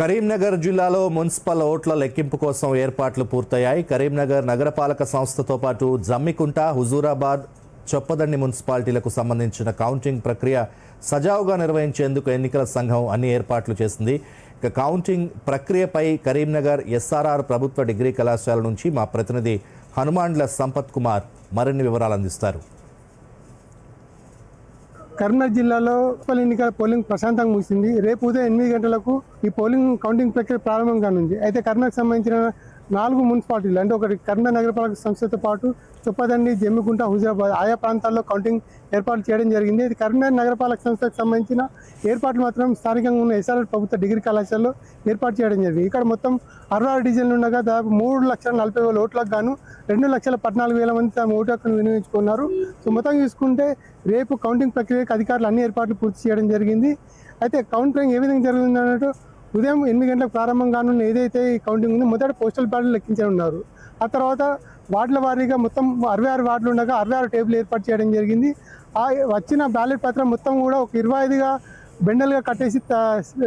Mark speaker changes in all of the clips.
Speaker 1: కరీంనగర్ జిల్లాలో మున్సిపల్ ఓట్ల లెక్కింపు కోసం ఏర్పాట్లు పూర్తయ్యాయి. కరీంనగర్ నగరపాలక సంస్థతో పాటు జమ్మికుంట హుజూరాబాద్ చొప్పదండి మున్సిపాలిటీలకు సంబంధించిన కౌంటింగ్ ప్రక్రియ సజావుగా నిర్వహించేందుకు ఎన్నికల సంఘం అన్ని ఏర్పాట్లు చేసింది. ఇక కౌంటింగ్ ప్రక్రియపై కరీంనగర్ ఎస్ఆర్ఆర్ ప్రభుత్వ డిగ్రీ కళాశాల నుంచి మా ప్రతినిధి హనుమాండ్ల సంపత్ కుమార్ మరిన్ని వివరాలు అందిస్తారు.
Speaker 2: కరీంనగర్ జిల్లాలో మున్సిపల్ ఎన్నికల పోలింగ్ ప్రశాంతంగా ముగిసింది. రేపు ఉదయం ఎనిమిది గంటలకు ఈ పోలింగ్ కౌంటింగ్ ప్రక్రియ ప్రారంభం కానుంది. అయితే కరీంనగర్ సంబంధించిన నాలుగు మున్సిపాలిటీలు అంటే ఒకటి కర్ణ నగరపాలక సంస్థతో పాటు చొప్పదండి జమ్మికుంట హుజరాబాద్ ఆయా ప్రాంతాల్లో కౌంటింగ్ ఏర్పాటు చేయడం జరిగింది. ఇది కరీంనగర్ నగరపాలక సంస్థకు సంబంధించిన ఏర్పాట్లు మాత్రం స్థానికంగా ఉన్న ఎస్ఆర్ఎల్ ప్రభుత్వ డిగ్రీ కళాశాలలో ఏర్పాటు చేయడం జరిగింది. ఇక్కడ మొత్తం అరవై ఆరు ఉండగా దాదాపు మూడు లక్షల నలభై వేల ఓట్లకు గాను రెండు లక్షల పద్నాలుగు వేల మంది తమ ఓటు హక్కును వినియోగించుకున్నారు. సో మొత్తం చూసుకుంటే రేపు కౌంటింగ్ ప్రక్రియకు అధికారులు అన్ని ఏర్పాట్లు పూర్తి చేయడం జరిగింది. అయితే కౌంటింగ్ ఏ విధంగా జరుగుతుంది ఉదయం ఎనిమిది గంటలకు ప్రారంభం కానున్న ఏదైతే ఈ కౌంటింగ్ ఉందో మొదట పోస్టల్ బ్యాలెట్ లెక్కించే ఉన్నారు. ఆ తర్వాత వార్డుల వారీగా మొత్తం అరవై ఆరు వార్డులు ఉండగా అరవై ఆరు టేబుల్ ఏర్పాటు చేయడం జరిగింది. ఆ వచ్చిన బ్యాలెట్ పత్రం మొత్తం కూడా ఒక ఇరవై ఐదుగా బెండలుగా కట్టేసి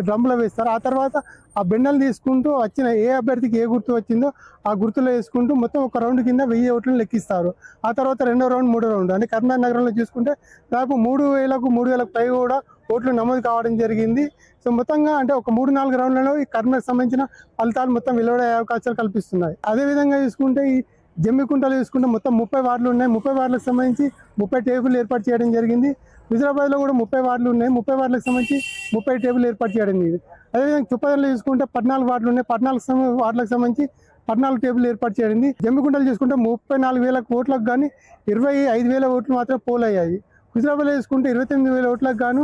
Speaker 2: డ్రమ్లో వేస్తారు. ఆ తర్వాత ఆ బెండలు తీసుకుంటూ వచ్చిన ఏ అభ్యర్థికి ఏ గుర్తు వచ్చిందో ఆ గుర్తులో వేసుకుంటూ మొత్తం ఒక రౌండ్ కింద వెయ్యి ఓట్లను లెక్కిస్తారు. ఆ తర్వాత రెండో రౌండ్ మూడో రౌండ్. అంటే కర్ణాటక నగరంలో చూసుకుంటే దాదాపు మూడు వేలకు మూడు వేలకు పై కూడా ఓట్లు నమోదు కావడం జరిగింది. సో మొత్తంగా అంటే ఒక మూడు నాలుగు రౌండ్లలో ఈ కర్మకు సంబంధించిన ఫలితాలు మొత్తం వెలువడే అవకాశాలు కల్పిస్తున్నాయి. అదే విధంగా చూసుకుంటే ఈ జమ్మికుంటలో చూసుకుంటే మొత్తం ముప్పై వార్డులు ఉన్నాయి. ముప్పై వార్డులకు సంబంధించి ముప్పై టేబుల్ ఏర్పాటు చేయడం జరిగింది. హుజరాబాద్లో కూడా ముప్పై వార్డులు ఉన్నాయి. ముప్పై వార్డులకు సంబంధించి ముప్పై టేబుల్ ఏర్పాటు చేయడం జరిగింది. అదేవిధంగా చుప్పదంలో చూసుకుంటే పద్నాలుగు వార్డులు ఉన్నాయి. పద్నాలుగు సం- వార్డులకు సంబంధించి పద్నాలుగు టేబుల్ ఏర్పాటు చేయడింది జమ్మికుంటలు చూసుకుంటే ముప్పై నాలుగు వేల ఓట్లకు కానీ ఇరవై ఐదు వేల ఓట్లు మాత్రం పోల్ అయ్యాయి హుజరాబాద్లో చూసుకుంటే ఇరవై తొమ్మిది వేల ఓట్లకు గాను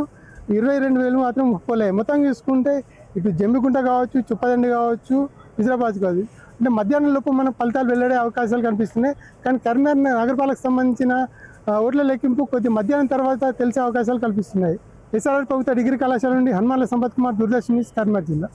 Speaker 2: ఇరవై రెండు వేలు మాత్రం పోల్ మొత్తం చూసుకుంటే ఇటు జమ్మికుంట కావచ్చు చుప్పదండి కావచ్చు హుజరాబాద్ కాదు. అంటే మధ్యాహ్నం లోపు మన ఫలితాలు వెల్లడే అవకాశాలు కనిపిస్తున్నాయి. కానీ కరీంనగర్ నగరపాలకు సంబంధించిన ఓట్ల లెక్కింపు కొద్ది మధ్యాహ్నం తర్వాత తెలిసే అవకాశాలు కల్పిస్తున్నాయి ఎస్ఆర్ఆర్ ప్రభుత్వ డిగ్రీ కళాశాల నుండి హనుమాన్ల సంపత్ కుమార్ దూరదర్శన్ న్యూస్ కరీంనగర్ జిల్లా.